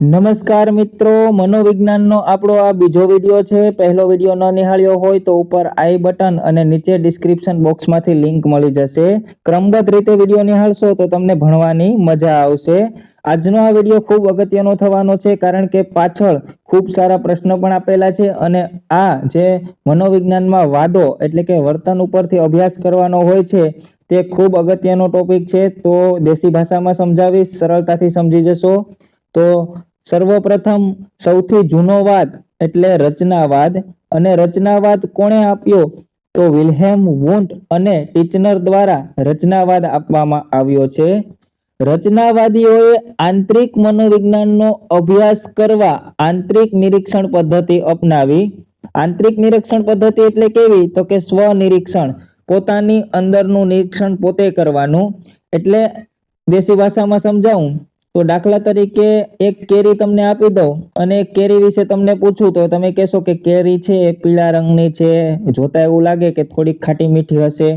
નમસ્કાર મિત્રો, મનોવિજ્ઞાનનો આપણો આ બીજો વીડિયો છે. પહેલો વીડિયો ન નિહાળ્યો હોય તો ઉપર આઈ બટન અને નીચે ડિસ્ક્રિપ્શન બોક્સમાંથી લિંક મળી જશે. ક્રમબદ્ધ રીતે વીડિયો નિહાળશો તો તમને ભણવાની મજા આવશે. આજનો આ વીડિયો ખૂબ અગત્યનો થવાનો છે કારણ કે પાછળ ખૂબ સારા પ્રશ્નો પણ આપેલા છે અને આ જે મનોવિજ્ઞાનમાં વાદો એટલે કે વર્તન ઉપરથી અભ્યાસ કરવાનો હોય છે તે ખૂબ અગત્યનો ટોપિક છે. તો દેશી ભાષામાં સમજાવીશ, સરળતાથી સમજી જશો. તો સર્વપ્રથમ સૌથી જૂનો વાદ એટલે રચનાવાદ. અને રચનાવાદ કોણે આપ્યો? તો વિલ્હેમ વુન્ટ અને ટીચનર દ્વારા રચનાવાદ આપવામાં આવ્યો છે. રચનાવાદીઓએ આંતરિક મનોવિજ્ઞાનનો અભ્યાસ કરવા આંતરિક નિરીક્ષણ પદ્ધતિ અપનાવી. આંતરિક નિરીક્ષણ પદ્ધતિ એટલે કેવી? તો કે સ્વ નિરીક્ષણ પોતાની અંદરનું નિરીક્ષણ પોતે કરવાનું. એટલે દેશી ભાષામાં સમજાવું. તો દાખલા તરીકે એક કેરી તમને આપી દઉં અને કેરી વિશે તમને પૂછું તો તમે કહેશો કે કેરી છે એ પીળા રંગની છે, જોતા એવું લાગે કે થોડીક ખાટી મીઠી હશે.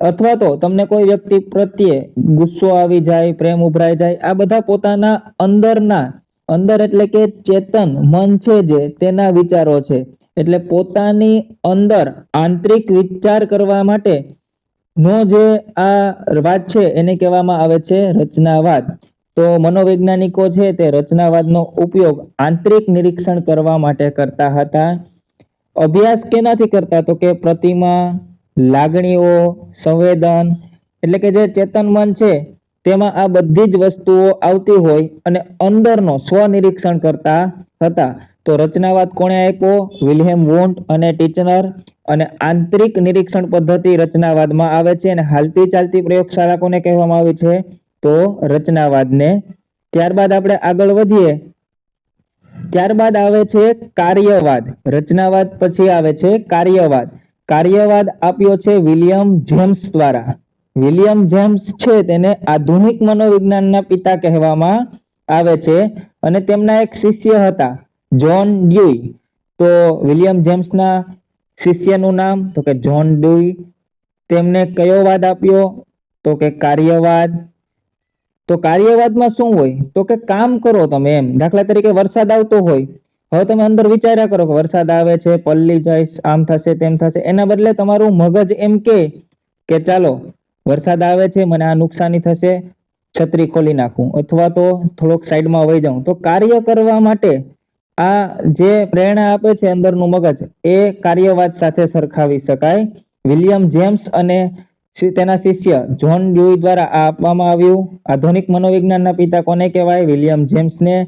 અથવા તો તમને કોઈ વ્યક્તિ પ્રત્યે ગુસ્સો આવી જાય, પ્રેમ ઉભરાઈ જાય, આ બધા પોતાના અંદરના, અંદર એટલે કે ચેતન, મન છે જે, તેના વિચારો છે. એટલે પોતાની અંદર આંતરિક વિચાર કરવા માટે નો જે આ વાત છે એને કહેવામાં આવે છે રચનાવાદ. તો મનોવૈજ્ઞાનિકો છે તે રચનાવાદનો ઉપયોગ આંતરિક નિરીક્ષણ કરવા માટે કરતા હતા. અભ્યાસ કેનાથી કરતા? તો કે પ્રતિમા, લાગણીઓ, સંવેદન, એટલે કે જે ચેતન મન છે, તેમાં આ બધી જ વસ્તુઓ આવતી હોય અને અંદરનો સ્વ નિરીક્ષણ કરતા હતા. તો રચનાવાદ કોણે આપ્યો? વિલ્હેમ વોન્ટ અને ટીચનર. અને આંતરિક નિરીક્ષણ પદ્ધતિ રચનાવાદમાં આવે છે અને હાલતી ચાલતી પ્રયોગશાળા કોને કહેવામાં આવે છે? તો રચનાવાદને ત્યારબાદ આપણે આગળ વધીએ. ત્યારબાદ આવે છે કાર્યવાદ. રચનાવાદ પછી આવે છે કાર્યવાદ. કાર્યવાદ આપ્યો છે વિલિયમ જેમ્સ દ્વારા. વિલિયમ જેમ્સ છે તેને આધુનિક મનોવિજ્ઞાનના પિતા કહેવામાં આવે છે અને તેમના એક શિષ્ય હતા, જ્હોન ડ્યુઈ. તો વિલિયમ જેમ્સના શિષ્યનું નામ, તો કે જ્હોન ડ્યુઈ, તેમને કયો વાદ આપ્યો? તો કે કાર્યવાદ. તો કાર્યવાદમાં શું હોય? તો કે કામ કરો તમે એમ. દાખલા તરીકે વરસાદ આવતો હોય. હવે તમે અંદર વિચાર્યા કરો કે વરસાદ આવે છે, પલ્લી જાય આમ થશે, તેમ થશે. એના બદલે તમારું મગજ એમ કે ચાલો, વરસાદ આવે છે, મને આ નુકસાની થશે, છત્રી ખોલી નાખું. અથવા તો થોડોક સાઈડમાં વહી જાઉં. તો કાર્ય કરવા માટે આ જે પ્રેરણા આપે છે અંદરનું મગજ, એ કાર્યવાદ સાથે સરખાવી શકાય. વિલિયમ જેમ્સ અને શિ- તેના શિષ્ય જ્હોન ડ્યુઈ દ્વારા આપવામાં આવ્યું. આધુનિક મનોવિજ્ઞાનના પિતા કોને કહેવાય? વિલિયમ જેમ્સને.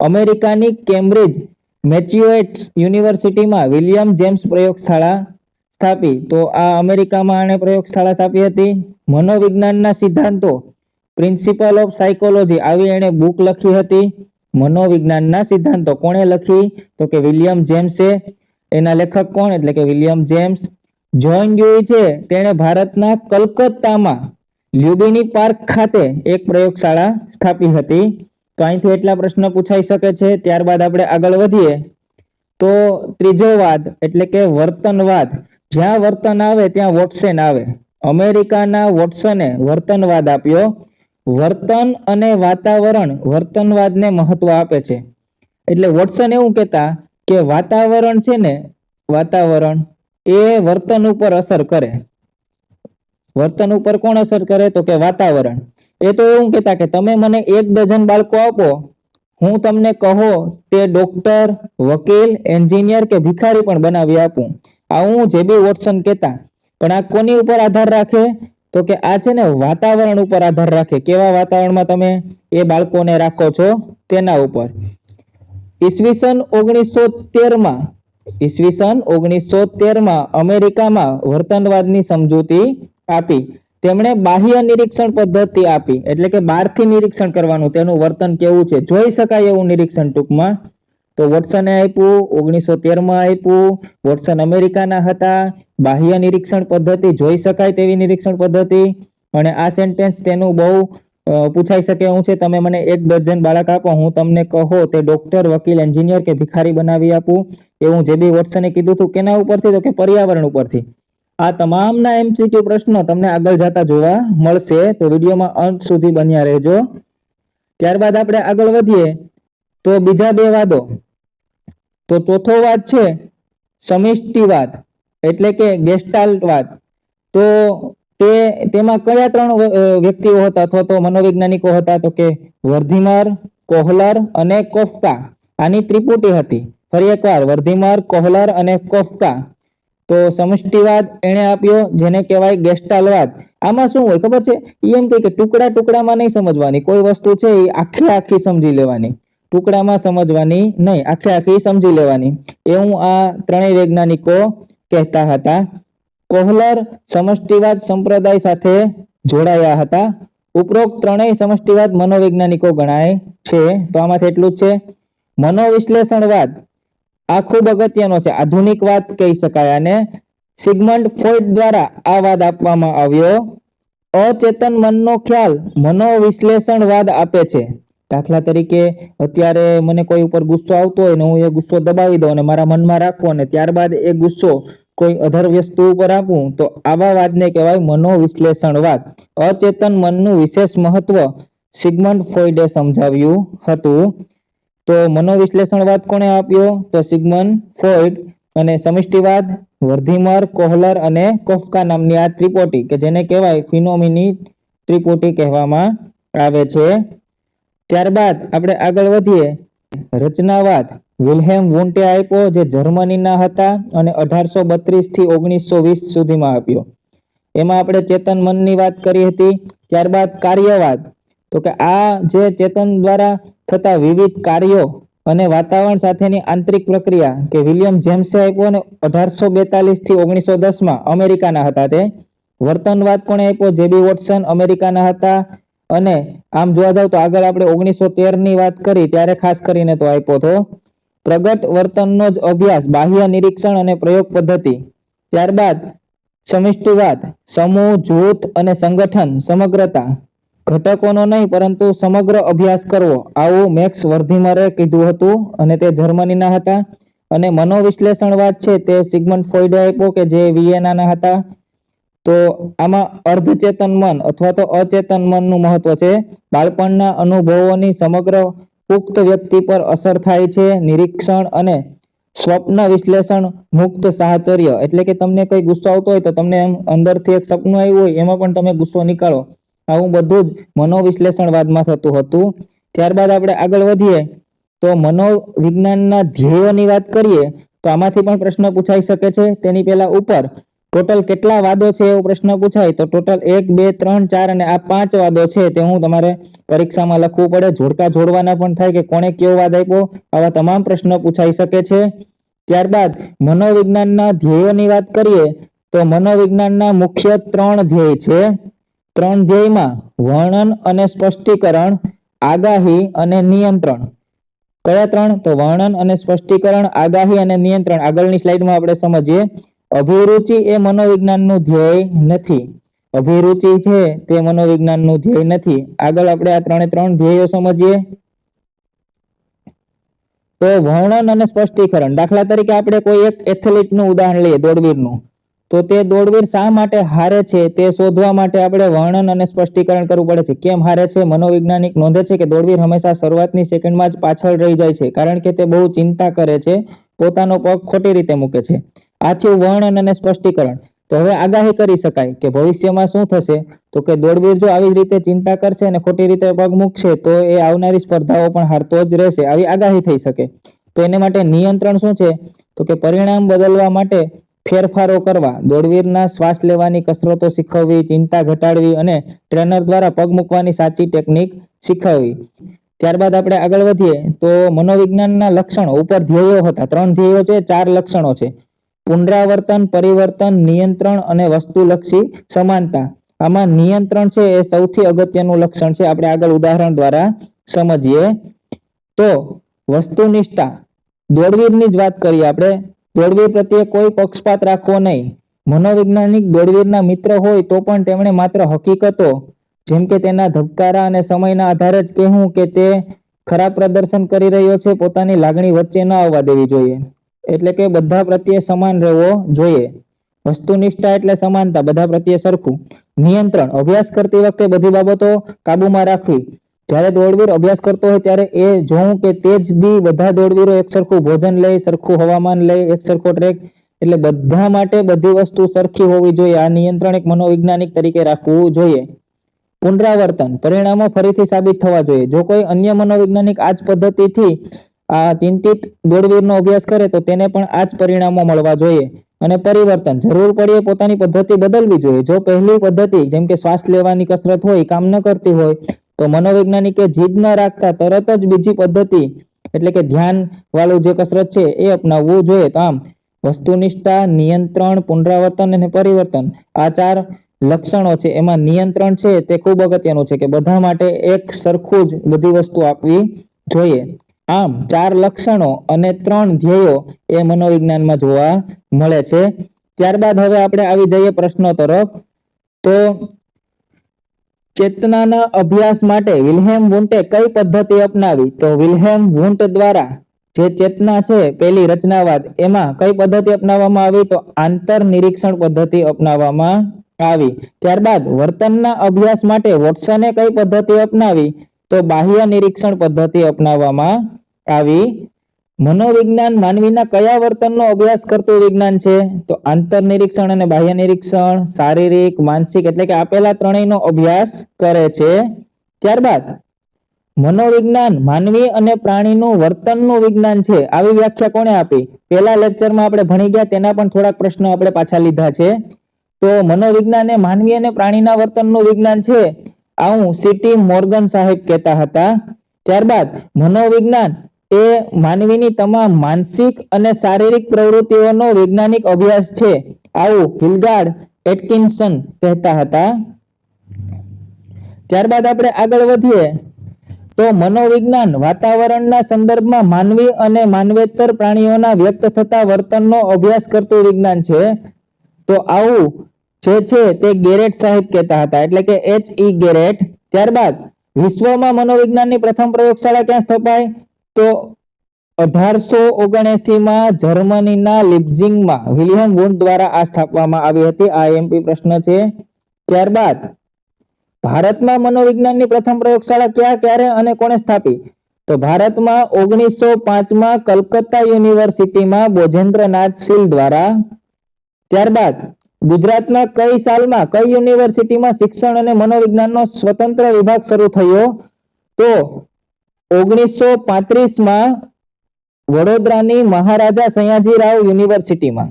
અમેરિકાની કેમ્બ્રિજ મેચ્યુએટ્સ યુનિવર્સિટીમાં વિલિયમ જેમ્સ પ્રયોગશાળા સ્થાપી. તો આ અમેરિકામાં આણે પ્રયોગશાળા સ્થાપી હતી. મનોવિજ્ઞાનના સિદ્ધાંતો, પ્રિન્સિપલ ઓફ સાયકોલોજી, આવી એણે બુક લખી હતી. મનોવિજ્ઞાનના સિદ્ધાંતો કોણે લખી? તો કે વિલિયમ જેમ્સે. એના લેખક કોણ? એટલે કે વિલિયમ જેમ્સ. જોન ડ્યુઈ છે, તેણે ભારતના કલકત્તામાં લ્યુબિની પાર્ક ખાતે એક પ્રયોગશાળા સ્થાપી હતી. તો અહીંથી એટલા પ્રશ્ન પૂછાઈ શકે છે, ત્યારબાદ આપણે આગળ વધીએ. તો ત્રીજો વાદ, એટલે કે વર્તનવાદ જ્યાં વર્તન આવે, ત્યાં વોટસેન આવે. અમેરિકાના વોટસને વર્તનવાદ આપ્યો. વર્તન અને વાતાવરણ વર્તનવાદને મહત્વ આપે છે. એટલે વોટસન એવું કહેતા કે વાતાવરણ છે ને, વાતાવરણ. એ વર્તન ઉપર અસર કરે. વર્તન ઉપર કોણ અસર કરે? તો કે વાતાવરણ. એ તો એવું કહેતા કે તમે મને એક ડઝન બાળકો આપો, હું તમને કહો તે ડોક્ટર, વકીલ, એન્જિનિયર કે ભિખારી પણ બનાવી આપું. આ હું જે બી વોટસન કહેતા. પણ આ કોની ઉપર આધાર રાખે? તો કે આ છે ને વાતાવરણ ઉપર આધાર રાખે. કેવા વાતાવરણમાં તમે એ બાળકોને રાખો છો? તેના ઉપર. ઈસવીસન ઓગણીસો તેરમાં ઈસવીસન ઓગણીસો તેરમાં અમેરિકામાં વર્તનવાદની સમજૂતી આપી. તેમણે બાહ્ય નિરીક્ષણ પદ્ધતિ આપી, એટલે કે બહારથી નિરીક્ષણ કરવાનું, તેનું વર્તન કેવું છે, જોઈ શકાય એવું નિરીક્ષણ ટૂંકમાં? તો વોટસને આપ્યું ઓગણીસો તેરમાં આપ્યું, વોટસન અમેરિકાના હતા, બાહ્ય નિરીક્ષણ પદ્ધતિ, જોઈ શકાય તેવી નિરીક્ષણ પદ્ધતિ? અને આ સેન્ટેન્સ તેનું બહુ પૂછાઈ શકે એવું છે, તમે મને એક ડઝન બાળક આપો, હું તમને કહો, તે ડોક્ટર, વકીલ, એન્જિનિયર કે ભિખારી બનાવી આપું. એવું જે બી વોટસને કીધું હતું કેના ઉપરથી? તો કે પર્યાવરણ ઉપરથી. આ તમામના એમસીક્યુ પ્રશ્નો તમને આગળ જતા જોવા મળશે. તો વિડીયોમાં અંત સુધી બન્યા રહેજો. ત્યારબાદ આપણે આગળ વધીએ. તો બીજા બે વાદો. તો ચોથો વાદ છે સમિષ્ટિવાદ, એટલે કે ગેસ્ટાલ્ટવાદ. તો તે, તેમાં કયા ત્રણ વ્યક્તિઓ હતા? અથવા તો મનોવૈજ્ઞાનિકો હતા? તો કે વર્ધીમર, કોહલર અને કોફકા આની ત્રિપુટી હતી. ફરી એકવાર વર્ધીમર, કોહલર અને કોફકા તો સમષ્ટિવાદ એણે આપ્યો, જેને કહેવાય ગેસ્ટાલવાદ. આમાં શું હોય ખબર છે? એમ કહે કે ટુકડા ટુકડામાં નહીં સમજવાની. કોઈ વસ્તુ છે એ આખી આખી સમજી લેવાની. ટુકડામાં સમજવાની નહીં, આખે આખી સમજી લેવાની. એવું આ ત્રણેય વૈજ્ઞાનિકો કહેતા હતા. કોહલર સમષ્ટિવાદ સંપ્રદાય સાથે જોડાયા હતા. ઉપરોક્ત ત્રણેય સમષ્ટિવાદ મનોવૈજ્ઞાનિકો ગણાય છે. તો આમાંથી એટલું જ છે. મનોવિશ્લેષણવાદ. આ ખૂબ અગત્યનો છે. આધુનિક વાત કહી શકાય અને સિગમન્ડ ફ્રોઈડ દ્વારા આ વાદ આપવામાં આવ્યો. અચેતન મનનો ખ્યાલ મનોવિશ્લેષણવાદ આપે છે. દાખલા તરીકે અત્યારે મને કોઈ ઉપર ગુસ્સો આવતો હોય ને હું એ ગુસ્સો દબાવી દઉં અને મારા મનમાં રાખું અને ત્યારબાદ એ ગુસ્સો કોઈ અધર વસ્તુ ઉપર આપું, તો આવા વાદને કહેવાય મનોવિશ્લેષણવાદ અચેતન મનનું વિશેષ મહત્વ સિગમન્ડ ફોઇડે સમજાવ્યું હતું. તો મનોવિશ્લેષણવાદ કોણે આપ્યો? તો સિગમન ફ્રોઈડ અને સમિષ્ટિવાદ, વર્ધીમર, કોહલર અને કોફકા નામની આ ત્રિપોટી, કે જેને કહેવાય ફિનોમિની ત્રિપોટી કહેવામાં આવે છે. ત્યારબાદ આપણે આગળ વધીએ. રચનાવાદ, વિલ્હેમ વુન્ટે આપ્યો, જે જર્મનીના હતા અને અઢારસો બત્રીસથી ઓગણીસો વીસ સુધીમાં આપ્યો. એમાં આપણે ચેતન મનની વાત કરી હતી. ત્યારબાદ કાર્યવાદ. તો કે આ જે ચેતન દ્વારા થતા વિવિધ કાર્યો અને વાતાવરણ સાથેની આંતરિક પ્રક્રિયા કે વિલિયમ જેમ્સે આપ્યો અને અઢારસો બેતાલીસથી ઓગણીસો દસમાં અમેરિકાના હતા તે. વર્તનવાદ કોણે આપ્યો? જેબી વોટસન અમેરિકાના હતા. અને આમ જોવા જાવ તો આગળ આપણે ઓગણીસો તેરની વાત કરી, ત્યારે ખાસ કરીને તો આપ્યો હતો. પ્રગટ વર્તનનો જ અભ્યાસ, બાહ્ય નિરીક્ષણ અને પ્રયોગ પદ્ધતિ. ત્યારબાદ સમિષ્ટિવાદ, સમૂહ, જૂથ અને સંગઠન, સમગ્રતા. ઘટકોનો નહીં, પરંતુ સમગ્ર અભ્યાસ કરવો. આવું મેક્સ વર્ધીમરે કીધું હતું અને તે જર્મનીના હતા. અને મનોવિશ્લેષણવાદ છે, તે સિગમન્ડ ફ્રોઈડે આપ્યો કે જે વિયેનાના હતા. તો આમાં અર્ધચેતન મન અથવા તો અચેતન મનનું મહત્વ છે. બાળપણના અનુભવોની સમગ્ર પુખ્ત વ્યક્તિ પર અસર થાય છે. નિરીક્ષણ અને સ્વપ્ન વિશ્લેષણ મુક્ત સાહચર્ય. એટલે કે તમને કઈ ગુસ્સો આવતો હોય તો તમને એમ અંદરથી એક સપનું આવ્યું હોય, એમાં પણ તમે ગુસ્સો નીકાળો. આવું બધું જ મનોવિશ્લેષણવાદમાં થતું હતું. ત્યારબાદ આપણે આગળ વધીએ, તો મનોવિજ્ઞાનના ધ્યેયોની વાત કરીએ, તો આમાંથી પણ પ્રશ્ન પૂછાઈ શકે છે. તેની પહેલા ઉપર, ટોટલ કેટલા વાદો છે એવો પ્રશ્ન પૂછાય. તો ટોટલ એક, બે, ત્રણ, ચાર અને આ પાંચ વાદો છે તે હું તમારે પરીક્ષામાં લખવું પડે. જોડકા જોડવાના પણ થાય કે કોણે કયો વાદ આપ્યો, આવા તમામ પ્રશ્ન પૂછાઈ શકે છે. ત્યારબાદ, મનોવિજ્ઞાનના ધ્યેયોની વાત કરીએ, તો મનોવિજ્ઞાનના મુખ્ય ત્રણ ધ્યેય છે. ત્રણ ધ્યેયમાં વર્ણન અને સ્પષ્ટીકરણ, આગાહી અને નિયંત્રણ. કયા ત્રણ? તો વર્ણન અને સ્પષ્ટીકરણ, આગાહી અને નિયંત્રણ. આગળની સ્લાઇડમાં આપણે સમજીએ. અભિરુચિ એ મનોવિજ્ઞાનનું ધ્યેય નથી. અભિરુચિ છે તે મનોવિજ્ઞાનનું ધ્યેય નથી. આગળ આપણે આ ત્રણે ત્રણ ધ્યેયો સમજીએ. તો વર્ણન અને સ્પષ્ટીકરણ. દાખલા તરીકે આપણે કોઈ એક એથ્લેટનું ઉદાહરણ લઈએ, દોડવીરનું. તો તે દોડવીર શા માટે હારે છે તે શોધવા માટે આપણે વર્ણન અને સ્પષ્ટીકરણ કરવું પડે છે. કેમ હારે છે? મનોવૈજ્ઞાનિક નોંધે છે કે દોડવીર હંમેશા શરૂઆતની સેકન્ડમાં જ પાછળ રહી જાય છે, કારણ કે તે બહુ ચિંતા કરે છે, પોતાનો પગ ખોટી રીતે મૂકે છે. આ વર્ણન અને સ્પષ્ટીકરણ. તો હવે આગાહી કરી શકાય કે ભવિષ્યમાં શું થશે? તો કે દોડવીર જો આવી રીતે ચિંતા કરશે અને ખોટી રીતે પગ મૂકશે, તો એ આવનારી સ્પર્ધાઓ પણ હારતો જ રહેશે. આવી આગાહી થઈ શકે. તો એને માટે નિયંત્રણ શું છે? તો કે પરિણામ બદલવા માટે ફેરફારો કરવા, દોડવીરના શ્વાસ લેવાની કસરતો શીખવવી, ચિંતા ઘટાડવી અને ટ્રેનર દ્વારા પગ મૂકવાની સાચી ટેકનિક શીખવવી. ત્યારબાદ આપણે આગળ વધીએ તો મનોવિજ્ઞાનના લક્ષણો ઉપર ધ્યેયો હતા. ત્રણ ધ્યેયો છે, ચાર લક્ષણો છે. પુનરાવર્તન, પરિવર્તન, નિયંત્રણ અને વસ્તુલક્ષી સમાનતા. આમાં નિયંત્રણ છે એ સૌથી અગત્યનું લક્ષણ છે. આપણે આગળ ઉદાહરણ દ્વારા સમજીએ. તો વસ્તુનિષ્ઠા. દોડવીરની જ વાત કરીએ આપણે. દોડવીર પ્રત્યે કોઈ પક્ષપાત રાખવો નહીં. મનોવૈજ્ઞાનિક દોડવીરના મિત્ર હોય તો પણ તેમણે માત્ર હકીકતો, જેમ કે તેના ધબકારા અને સમયના આધારે જ કહેવું કે તે ખરાબ પ્રદર્શન કરી રહ્યો છે, પોતાની લાગણી વચ્ચે ન આવવા દેવી જોઈએ. એટલે કે બધા પ્રત્યે સમાન રહેવો જોઈએ. વસ્તુનિષ્ઠા એટલે સમાનતા, બધા પ્રત્યે સરખું. નિયંત્રણ, અભ્યાસ કરતી વખતે બધી બાબતો કાબુમાં રાખવી. જ્યારે દોડવીર અભ્યાસ કરતો હોય ત્યારે એ જોઉં કે તે જ દી બધા દોડવીરો એક સરખું ભોજન લે, સરખું હવામાન લે, એક સરખો ટ્રેક. એટલે બધા માટે બધી વસ્તુ સરખી હોવી જોઈએ. આ નિયંત્રણ એક મનોવૈજ્ઞાનિક તરીકે રાખવું જોઈએ. પુનરાવર્તન પરિણામો ફરીથી સાબિત થવા જોઈએ. જો કોઈ અન્ય મનોવૈજ્ઞાનિક આ જ પદ્ધતિથી, આ ચિંતિત દોડવીરનો અભ્યાસ કરે, તો તેને પણ આ જ પરિણામો મળવા જોઈએ. અને પરિવર્તન. જરૂર પડીએ પોતાની પદ્ધતિ બદલવી જોઈએ. જો પહેલી પદ્ધતિ, જેમ કે શ્વાસ લેવાની કસરત હોય, કામ ન કરતી હોય તો મનોવૈજ્ઞાનિકે જીદ ન રાખતા તરત જ બીજી પદ્ધતિ, એટલે કે ધ્યાન વાળું જે કસરત છે એ અપનાવવું જોઈએ. તો આમ, વસ્તુનિષ્ઠા, નિયંત્રણ, પુનરાવર્તન અને પરિવર્તન, આ ચાર લક્ષણો છે. એમાં નિયંત્રણ છે તે ખૂબ અગત્યનું છે કે બધા માટે એક સરખું જ બધી વસ્તુ આપવી જોઈએ. આમ, ચાર લક્ષણો અને ત્રણ ધ્યેયો એ મનોવિજ્ઞાનમાં જોવા મળે છે. ત્યારબાદ હવે આપણે આવી જઈએ પ્રશ્નો તરફ તો ચેતનાના અભ્યાસ માટે વિલ્હેમ વુન્ટે કઈ પદ્ધતિ અપનાવી? તો વિલ્હેમ વુન્ટ દ્વારા જે ચેતના છે, પેલી રચનાવાદ, એમાં કઈ પદ્ધતિ અપનાવવામાં આવી? તો આંતર નિરીક્ષણ પદ્ધતિ અપનાવવામાં આવી. ત્યારબાદ વર્તનના અભ્યાસ માટે વોટસને કઈ પદ્ધતિ અપનાવી? તો બાહ્ય નિરીક્ષણ પદ્ધતિ અપનાવવામાં આવી. મનોવિજ્ઞાન માનવીના કયા વર્તનનો અભ્યાસ કરતું વિજ્ઞાન છે? તો આંતર નિરીક્ષણ અને બાહ્ય નિરીક્ષણ શારીરિક, માનસિક એટલે કે આપેલા ત્રણેયનો અભ્યાસ કરે છે. ત્યારબાદ, મનોવિજ્ઞાન માનવી અને પ્રાણીનું વર્તનનું વિજ્ઞાન છે. આવી વ્યાખ્યા કોણે આપી? પહેલા લેક્ચરમાં આપણે ભણી ગયા, તેના પણ થોડાક પ્રશ્નો આપણે પાછા લીધા છે. તો મનોવિજ્ઞાન એ માનવી અને પ્રાણીના વર્તનનું વિજ્ઞાન છે. આવું સીટી મોર્ગન સાહેબ કહેતા હતા. ત્યારબાદ, મનોવિજ્ઞાન એ માનવીની તમામ માનસિક અને શારીરિક પ્રવૃત્તિઓનો વૈજ્ઞાનિક અભ્યાસ છે. આવું હિલગાર્ડ એટકિન્સન કહેતા હતા. ત્યારબાદ આપણે આગળ વધીએ. તો મનોવિજ્ઞાન વાતાવરણના સંદર્ભમાં માનવી અને માનવેતર પ્રાણીઓના વ્યક્ત થતા વર્તનનો અભ્યાસ કરતું વિજ્ઞાન છે. તો આવું જે છે તે ગેરેટ સાહેબ કહેતા હતા, એટલે કે એચ ઈ ગેરેટ. ત્યારબાદ વિશ્વમાં મનોવિજ્ઞાનની પ્રથમ પ્રયોગશાળા ક્યાં સ્થપાઈ તો અઢારસો ઓગણએસી માં જર્મનીના લિપ્ઝિંગમાં વિલિયમ વુડ દ્વારા આ સ્થાપવામાં આવી હતી. આ એમપી પ્રશ્ન છે. ત્યારબાદ, ભારતમાં મનોવિજ્ઞાનની પ્રથમ પ્રયોગશાળા ક્યાં, ક્યારે અને કોણે સ્થાપી? તો ભારતમાં ઓગણીસો પાંચમાં કલકત્તા યુનિવર્સિટીમાં બોજેન્દ્રનાથ સિલ દ્વારા. ત્યારબાદ, ગુજરાતમાં કઈ સાલમાં, કઈ યુનિવર્સિટીમાં શિક્ષણ અને મનોવિજ્ઞાનનો સ્વતંત્ર વિભાગ શરૂ થયો? તો ઓગણીસો પાંત્રીસમાં વડોદરાની મહારાજા સયાજીરાવ યુનિવર્સિટીમાં.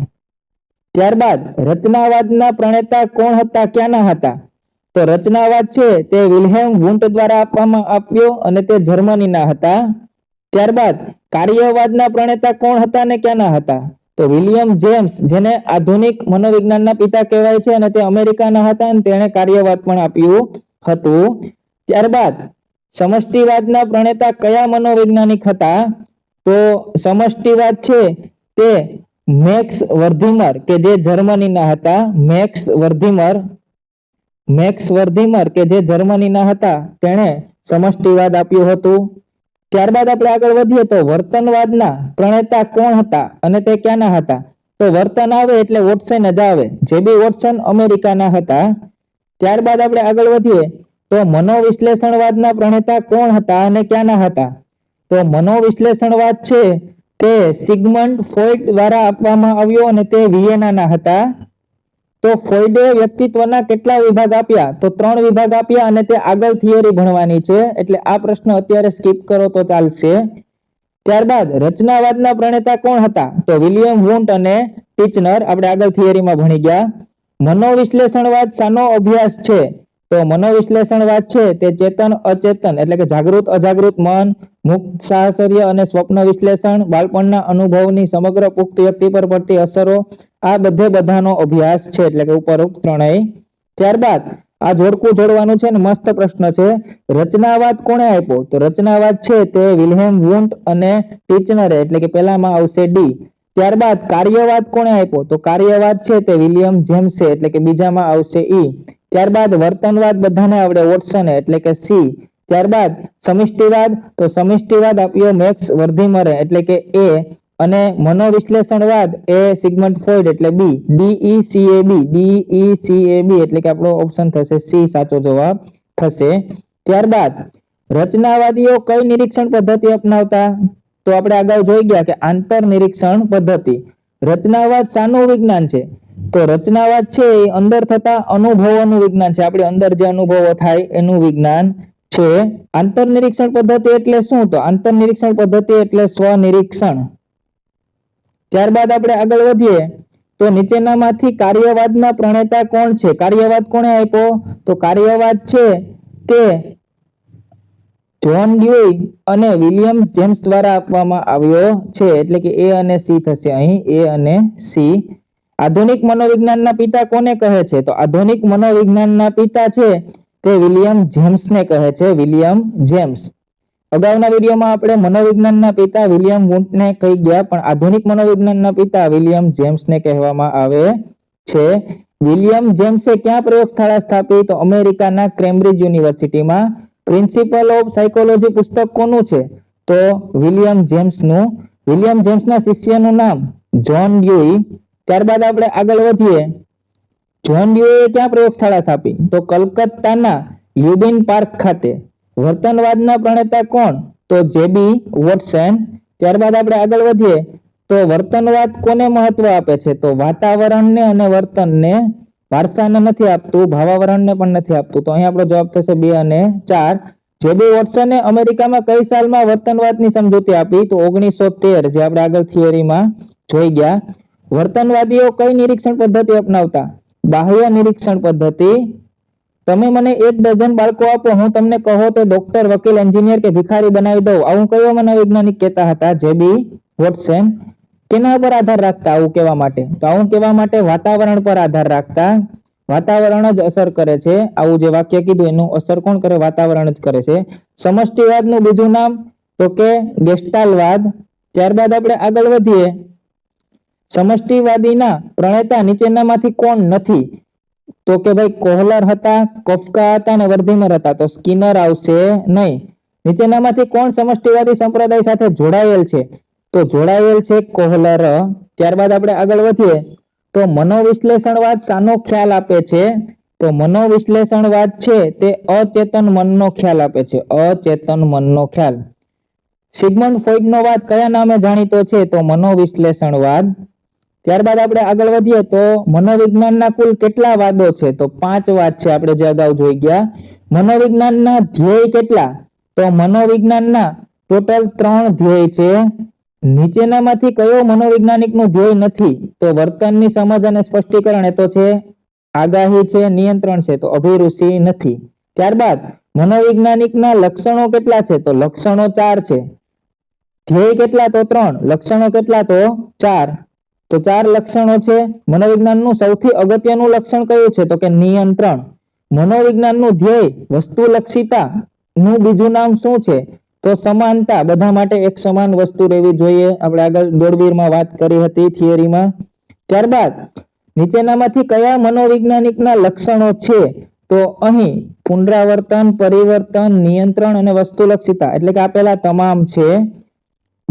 ત્યારબાદ રચનાવાદના પ્રણેતા કોણ હતા, ક્યાંના હતા? તો રચનાવાદ છે તે વિલ્હેમ વુન્ટ દ્વારા આપવામાં આપ્યો અને તે જર્મનીના હતા. ત્યારબાદ કાર્યવાદના પ્રણેતા કોણ હતા અને ક્યાંના હતા? તો વિલિયમ જેમ્સ, જેને આધુનિક મનોવિજ્ઞાનના પિતા કહેવાય છે અને તે અમેરિકાના હતા અને તેણે કાર્યવાદ પણ આપ્યું હતું. ત્યારબાદ સમષ્ટિવાદના પ્રણેતા કયા મનોવૈજ્ઞાનિક હતા? તો સમષ્ટિવાદ છે તે મેક્સ વર્ધીમર કે જે જર્મનીના હતા. મેક્સ વર્ધીમર મેક્સ વર્ધીમર કે જે જર્મનીના હતા. તેણે સમષ્ટિવાદ આપ્યું હતું. ત્યારબાદ આપણે આગળ વધીએ તો વર્તનવાદના પ્રણેતા કોણ હતા અને તે ક્યાંના હતા? તો વર્તન આવે એટલે વોટસન જ આવે. જે બી વોટસન અમેરિકાના હતા. ત્યારબાદ આપણે આગળ વધીએ. તો મનોવિશ્લેષણવાદના પ્રણેતા કોણ હતા અને ક્યાંના હતા? તો મનોવિશ્લેષણવાદ છે તે સિગમન્ડ ફ્રોઈડ દ્વારા આપવામાં આવ્યો અને તે વિયેનાના હતા. તો ફોઇડે વ્યક્તિત્વના કેટલા વિભાગ આપ્યા? તો ત્રણ વિભાગ આપ્યા અને તે આગળ થિયરી ભણવાની છે. એટલે આ પ્રશ્ન અત્યારે સ્કીપ કરો તો ચાલશે. ત્યારબાદ રચનાવાદના પ્રણેતા કોણ હતા? તો વિલિયમ વુન્ટ અને ટીચનર. આપણે આગળ થિયરીમાં ભણી ગયા. મનોવિશ્લેષણવાદ શાનો અભ્યાસ છે? તો મનોવિશ્લેષણવાદ છે, તે ચેતન અચેતન, એટલે કે જાગૃત અજાગૃત મન, મુક્ત સાહસર્ય અને સ્વપ્ન વિશ્લેષણ, બાળપણના અનુભવની સમગ્ર પુખ્ત વ્યક્તિ પર પડતી અસરો, આ બધે બધાનો અભ્યાસ છે, એટલે કે ઉપરોક્ત ત્રણેય. ત્યારબાદ, આ જોડકું જોડવાનું છે ને મસ્ત પ્રશ્ન છે, રચનાવાદ કોણે આપ્યો? તો રચનાવાદ છે તે વિલ્હેમ વુન્ટ અને ટીચનરે, એટલે કે પહેલામાં આવશે ડી. ત્યારબાદ, કાર્યવાદ કોણે આપ્યો? તો કાર્યવાદ છે તે વિલિયમ જેમ્સે, એટલે કે બીજામાં આવશે ઈ. ત્યારબાદ વર્તનવાદ બધાને આવડે વોટસને એટલે કે સી. ત્યારબાદ સમિષ્ટિવાદ, તો સમિષ્ટિવાદ આપ્યો મેક્સ વર્ધીમરે, એટલે કે એ. અને મનોવિશ્લેષણવાદ, એ સિગમન્ડ ફોઇડ એટલે B. D E C A B, D C A B, એટલે કે આપણો ઓપ્શન થશે સી, સાચો જવાબ થશે. ત્યારબાદ રચનાવાદીઓ કઈ નિરીક્ષણ પદ્ધતિ અપનાવતા? તો આપણે અગાઉ જોઈ ગયા કે આંતર નિરીક્ષણ પદ્ધતિ. રચનાવાદ શાનું વિજ્ઞાન છે? તો રચનાવાદ છે એ અંદર થતા અનુભવોનું વિજ્ઞાન છે. આપણી અંદર જે અનુભવો થાય એનું વિજ્ઞાન છે. આંતર નિરીક્ષણ પદ્ધતિ એટલે શું? તો આંતર નિરીક્ષણ પદ્ધતિ એટલે સ્વનિરીક્ષણ. ત્યારબાદ આપણે આગળ વધીએ. તો નીચેનામાંથી કાર્યવાદના પ્રણેતા કોણ છે? કાર્યવાદ કોણે આપ્યો? તો કાર્યવાદ છે તે જોન ડ્યુઈ અને વિલિયમ જેમ્સ દ્વારા આપવામાં આવ્યો છે. એટલે કે એ અને સી થશે અહીં. એ અને સી આધુનિક મનોવિજ્ઞાનના પિતા કોને કહે છે? તો આધુનિક મનોવિજ્ઞાનના પિતા છે તે વિલિયમ જેમ્સને કહે છે, વિલિયમ જેમ્સ. અગાઉના વિડીયોમાં આપણે મનોવિજ્ઞાનના પિતા વિલિયમ વુન્ટને કહી ગયા, પણ આધુનિક મનોવિજ્ઞાનના પિતા વિલિયમ જેમ્સને કહેવામાં આવે છે. વિલિયમ જેમ્સે ક્યાં પ્રયોગશાળા સ્થાપી? તો અમેરિકાના કેમ્બ્રિજ યુનિવર્સિટીમાં. પ્રિન્સિપલ ઓફ સાયકોલોજી પુસ્તક કોનું છે? તો વિલિયમ જેમ્સનું. વિલિયમ જેમ્સના શિષ્યનું નામ, જ્હોન ડ્યુઈ ત્યારબાદ આપણે આગળ વધીએ. જોન ડ્યુએ ક્યાં પ્રયોગશાળા સ્થાપી? તો કલકત્તાના લ્યુબિન પાર્ક ખાતે. વર્તનવાદના પ્રણેતા કોણ? તો જેબી વોટસન. ત્યારબાદ આપણે આગળ વધીએ. તો વર્તનવાદ કોને મહત્વ આપે છે? તો વાતાવરણને અને વર્તનને વારસાને નથી આપતું, ભાવાવરણને પણ નથી આપતું. તો અહીં આપણો જવાબ થશે બે અને ચાર. જેબી વોટસને અમેરિકામાં કઈ સાલમાં વર્તનવાદની સમજૂતી આપી? તો ઓગણીસો તેર, જે આપણે આગળ થિયરીમાં જોઈ ગયા. વર્તનવાદીઓ કઈ નિરીક્ષણ પદ્ધતિ અપનાવતા? બાહ્ય નિરીક્ષણ પદ્ધતિ. તમે મને એક ડઝન બાળકો આપો, હું તમને કહો તો ડોક્ટર વકીલ એન્જિનિયર કે ભિખારી બનાવી દઉં. આવું કયો મનોવૈજ્ઞાનિક કહેતા હતા? જે બી વોટસન. કેના પર આધાર રાખતા આવું કહેવા માટે? તો આવું કહેવા માટે વાતાવરણ પર આધાર રાખતા. વાતાવરણ જ અસર કરે છે. આવું જે વાક્ય કીધું, એનું અસર કોણ કરે? વાતાવરણ જ કરે છે. સમષ્ટિવાદનું બીજું નામ તો કે ગેસ્ટાલવાદ. ત્યારબાદ આપણે આગળ વધીએ. સમષ્ટિવાદીના પ્રણેતા નીચેનામાંથી કોણ નથી? તો કે ભાઈ કોહલર હતા, કોફકા હતા અને વર્ધીમર હતા. તો સ્કિનર આવશે નહીં. નીચેનામાંથી કોણ સમષ્ટિવાદી સંપ્રદાય સાથે જોડાયેલ છે? તો જોડાયેલ છે કોહલર. ત્યારબાદ આપણે આગળ વધીએ. તો મનોવિશ્લેષણવાદ સાનો ખ્યાલ આપે છે? તો મનોવિશ્લેષણવાદ છે તે અચેતન મનનો ખ્યાલ આપે છે. અચેતન મનનો ખ્યાલ. સિગમન્ડ નો વાદ કયા નામે જાણીતો છે? તો મનોવિશ્લેષણવાદ ત્યારબાદ આપણે આગળ વધીએ તો મનોવિજ્ઞાનના કુલ કેટલા વાદો છે? તો પાંચ વાદ છે આપણે જે અગાઉ જોઈ ગયા. મનોવિજ્ઞાનના ધ્યેય કેટલા? તો મનોવિજ્ઞાનના ટોટલ ત્રણ ધ્યેય છે. નીચેનામાંથી કયો મનોવૈજ્ઞાનિકનું ધ્યેય નથી? તો વર્તનની સમજ અને સ્પષ્ટીકરણ એ તો છે. આગાહી છે, નિયંત્રણ છે, તો અભિરુચિ નથી. ત્યારબાદ મનોવૈજ્ઞાનિકના લક્ષણો કેટલા છે? તો લક્ષણો ચાર છે. ધ્યેય કેટલા? તો ત્રણ. લક્ષણો કેટલા? તો ચાર. તો ચાર લક્ષણો છે. મનોવિજ્ઞાનનું સૌથી અગત્યનું લક્ષણ કયું છે? તો કે નિયંત્રણ. મનોવિજ્ઞાનનું ધ્યેય વસ્તુલક્ષિતા નું બીજું નામ શું છે? તો સમાનતા. બધા માટે એક સમાન વસ્તુ રહેવી જોઈએ. આપણે આગળ દોડવીરમાં વાત કરી હતી થિયરીમાં. ત્યારબાદ, નીચેનામાંથી કયા મનોવૈજ્ઞાનિકના લક્ષણો છે? તો અહીં, પુનરાવર્તન, પરિવર્તન, નિયંત્રણ અને વસ્તુલક્ષિતા. એટલે કે આપેલા તમામ છે.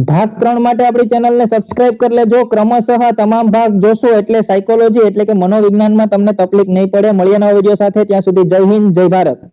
ભાગ ત્રણ માટે આપણી ચેનલને સબસ્ક્રાઇબ કરી લેજો. ક્રમશઃ તમામ ભાગ જોશો એટલે સાયકોલોજી એટલે કે મનોવિજ્ઞાનમાં તમને તકલીફ નહીં પડે. મળીએ નવા વીડિયો સાથે. ત્યાં સુધી જય હિન્દ, જય ભારત.